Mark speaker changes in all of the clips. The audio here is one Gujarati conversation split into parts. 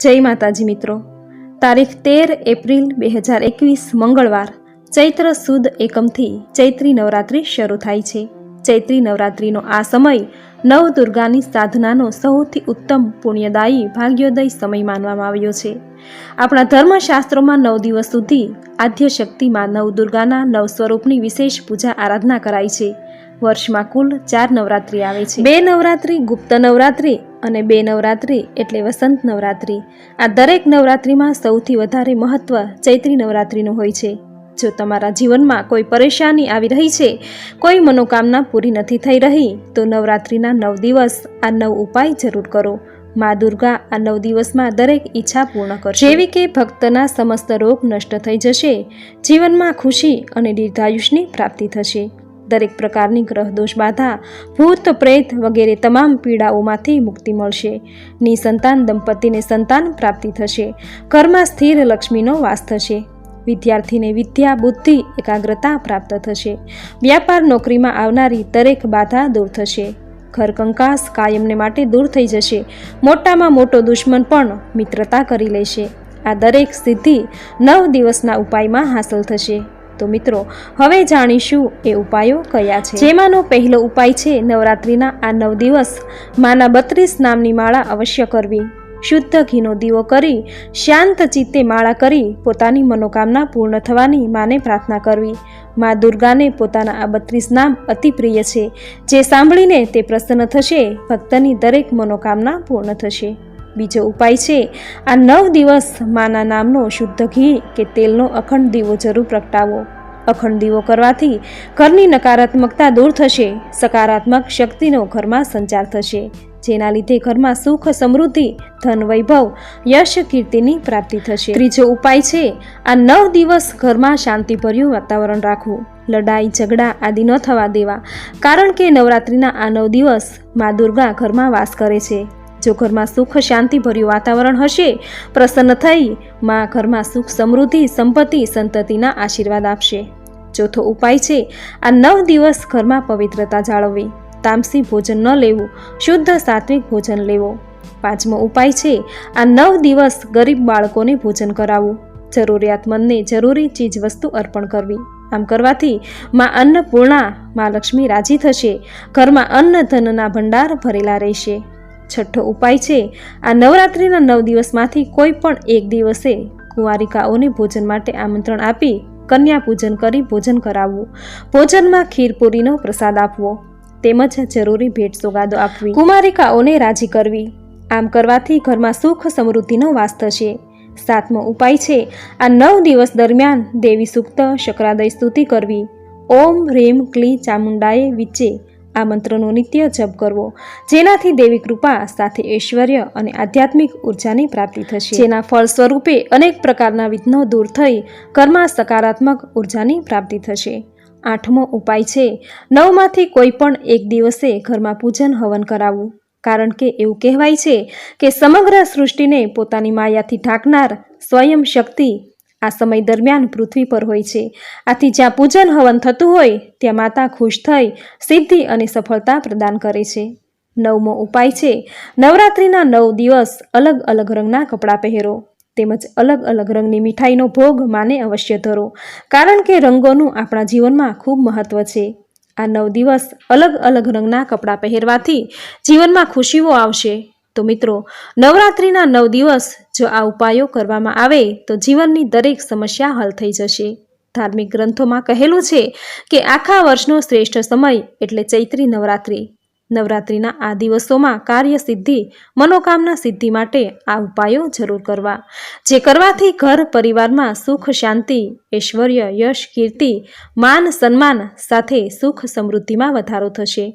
Speaker 1: જય માતાજી મિત્રો. તારીખ તેર એપ્રિલ બે હજાર એકવીસ મંગળવાર ચૈત્ર સુદ એકમથી ચૈત્રી નવરાત્રિ શરૂ થાય છે. ચૈત્રી નવરાત્રિનો આ સમય નવ દુર્ગાની સાધનાનો સૌથી ઉત્તમ પુણ્યદાયી ભાગ્યોદય સમય માનવામાં આવ્યો છે. આપણા ધર્મશાસ્ત્રોમાં નવ દિવસ સુધી આદ્યશક્તિમાં નવ દુર્ગાના નવ સ્વરૂપની વિશેષ પૂજા આરાધના કરાય છે. વર્ષમાં કુલ ચાર નવરાત્રિ આવે છે. બે નવરાત્રિ, ગુપ્ત નવરાત્રિ અને બે નવરાત્રિ એટલે વસંત નવરાત્રિ. આ દરેક નવરાત્રિમાં સૌથી વધારે મહત્ત્વ ચૈત્રી નવરાત્રિનું હોય છે. જો તમારા જીવનમાં કોઈ પરેશાની આવી રહી છે, કોઈ મનોકામના પૂરી નથી થઈ રહી, તો નવરાત્રિના નવ દિવસ આ નવ ઉપાય જરૂર કરો. મા દુર્ગા આ નવ દિવસમાં દરેક ઈચ્છા પૂર્ણ કરશે. જેવી કે ભક્તના સમસ્ત રોગ નષ્ટ થઈ જશે, જીવનમાં ખુશી અને દીર્ઘાયુષની પ્રાપ્તિ થશે. દરેક પ્રકારની ગ્રહદોષ બાધા, ભૂત, પ્રેત વગેરે તમામ પીડાઓમાંથી મુક્તિ મળશે. નિસંતાન દંપતીને સંતાન પ્રાપ્તિ થશે. ઘરમાં સ્થિર લક્ષ્મીનો વાસ થશે. વિદ્યાર્થીને વિદ્યા, બુદ્ધિ, એકાગ્રતા પ્રાપ્ત થશે. વ્યાપાર નોકરીમાં આવનારી દરેક બાધા દૂર થશે. ઘર કંકાસ કાયમને માટે દૂર થઈ જશે. મોટામાં મોટો દુશ્મન પણ મિત્રતા કરી લેશે. આ દરેક સિદ્ધિ નવ દિવસના ઉપાયમાં હાંસલ થશે. તો મિત્રો, હવે જાણીશું એ ઉપાયો કયા છે. જેમાંનો પહેલો ઉપાય છે નવરાત્રિના આ નવ દિવસ. માના બત્રીસ નામની માળા અવશ્ય કરવી. શુદ્ધ ઘીનો દીવો કરી, શાંત ચિત્તે માળા કરી, પોતાની મનોકામના પૂર્ણ થવાની માને પ્રાર્થના કરવી. મા દુર્ગાને પોતાના આ બત્રીસ નામ અતિ પ્રિય છે. જે સાંભળીને તે પ્રસન્ન થશે, ભક્તની દરેક મનોકામના પૂર્ણ થશે. બીજો ઉપાય છે, આ નવ દિવસ માના નામનો શુદ્ધ ઘી કે તેલનો અખંડ દીવો જરૂર પ્રગટાવો. અખંડ દીવો કરવાથી ઘરની નકારાત્મકતા દૂર થશે, સકારાત્મક શક્તિનો ઘરમાં સંચાર થશે, જેના લીધે ઘરમાં સુખ, સમૃદ્ધિ, ધન, વૈભવ, યશ, કીર્તિની પ્રાપ્તિ થશે. ત્રીજો ઉપાય છે, આ નવ દિવસ ઘરમાં શાંતિભર્યું વાતાવરણ રાખવું. લડાઈ, ઝઘડા આદિ ન થવા દેવા, કારણ કે નવરાત્રિના આ નવ દિવસ મા દુર્ગા ઘરમાં વાસ કરે છે. જો ઘરમાં સુખ શાંતિભર્યું વાતાવરણ હશે, પ્રસન્ન થઈ માં ઘરમાં સુખ સમૃદ્ધિ, સંપત્તિ, સંતતિના આશીર્વાદ આપશે. ચોથો ઉપાય છે, આ નવ દિવસ ઘરમાં પવિત્રતા જાળવવી. તામસી ભોજન ન લેવું, શુદ્ધ સાત્વિક ભોજન લેવો. પાંચમો ઉપાય છે, આ નવ દિવસ ગરીબ બાળકોને ભોજન કરાવવું. જરૂરિયાતમંદને જરૂરી ચીજ વસ્તુ અર્પણ કરવી. આમ કરવાથી માં અન્નપૂર્ણા, માં લક્ષ્મી રાજી થશે. ઘરમાં અન્ન, ધનના ભંડાર ભરેલા રહેશે. છઠ્ઠો ઉપાય છે. આ નવરાત્રિના નવ દિવસમાંથી કોઈ પણ એક દિવસે કુંવારિકાઓને ભોજન માટે આમંત્રણ આપી કન્યા પૂજન કરી ભોજન કરાવવું. ભોજનમાં ખીરપુરીનો પ્રસાદ આપવો. તેમજ જરૂરી ભેટ સોગાદો આપવી. કુમારિકાઓને રાજી કરવી. આમ કરવાથી ઘરમાં સુખ સમૃદ્ધિનો વાસ થશે. સાતમો ઉપાય છે. આ નવ દિવસ દરમિયાન દેવી સૂક્ત શક્રાદય સ્તુતિ કરવી. ઓમ હ્રીમ ક્લી ચામુંડાએ વિચે આ મંત્રનો નિત્ય જપ કરવો, જેનાથી દેવી કૃપા સાથે ઐશ્વર્ય અને આધ્યાત્મિક ઉર્જાની પ્રાપ્તિ થશે. જેના ફળ સ્વરૂપે અનેક પ્રકારના વિઘ્નો દૂર થઈ ઘરમાં સકારાત્મક ઉર્જાની પ્રાપ્તિ થશે. આઠમો ઉપાય છે, નવમાંથી કોઈ પણ એક દિવસે ઘરમાં પૂજન હવન કરાવવું. કારણ કે એવું કહેવાય છે કે સમગ્ર સૃષ્ટિને પોતાની માયાથી ઢાંકનાર સ્વયં શક્તિ આ સમય દરમિયાન પૃથ્વી પર હોય છે. આથી જ્યાં પૂજન હવન થતું હોય, ત્યાં માતા ખુશ થઈ સિદ્ધિ અને સફળતા પ્રદાન કરે છે. નવમો ઉપાય છે, નવરાત્રિના નવ દિવસ અલગ અલગ રંગના કપડાં પહેરો. તેમજ અલગ અલગ રંગની મીઠાઈનો ભોગ માને અવશ્ય ધરો, કારણ કે રંગોનું આપણા જીવનમાં ખૂબ મહત્વ છે. આ નવ દિવસ અલગ અલગ રંગના કપડાં પહેરવાથી જીવનમાં ખુશીઓ આવશે. તો મિત્રો, નવરાત્રિના નવ દિવસ જો આ ઉપાયો કરવામાં આવે, તો જીવનની દરેક સમસ્યા હલ થઈ જશે. ધાર્મિક ગ્રંથોમાં કહેલું છે કે આખા વર્ષનો શ્રેષ્ઠ સમય એટલે ચૈત્રી નવરાત્રિ. નવરાત્રિના આ દિવસોમાં કાર્ય સિદ્ધિ મનોકામના સિદ્ધિ માટે આ ઉપાયો જરૂર કરવા. જે કરવાથી ઘર પરિવારમાં સુખ, શાંતિ, ઐશ્વર્ય, યશ, કીર્તિ, માન, સન્માન સાથે સુખ સમૃદ્ધિમાં વધારો થશે.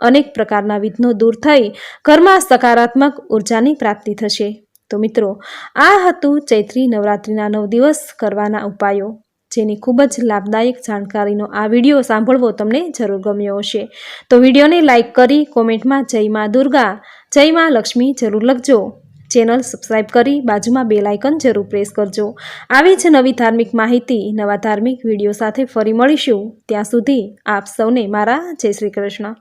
Speaker 1: અનેક પ્રકારના વિઘ્નો દૂર થઈ ઘરમાં સકારાત્મક ઉર્જાની પ્રાપ્તિ થશે. તો મિત્રો, આ હતું ચૈત્રી નવરાત્રિના નવ દિવસ કરવાના ઉપાયો. જેની ખૂબ જ લાભદાયક જાણકારીનો આ વીડિયો સાંભળવો તમને જરૂર ગમ્યો હશે. તો વિડીયોને લાઇક કરી કોમેન્ટમાં જય માં દુર્ગા, જય માં લક્ષ્મી જરૂર લખજો. ચેનલ સબસ્ક્રાઇબ કરી બાજુમાં બે લાઇકન જરૂર પ્રેસ કરજો. આવી જ નવી ધાર્મિક માહિતી, નવા ધાર્મિક વીડિયો સાથે ફરી મળીશું. ત્યાં સુધી આપ સૌને મારા જય શ્રી કૃષ્ણ.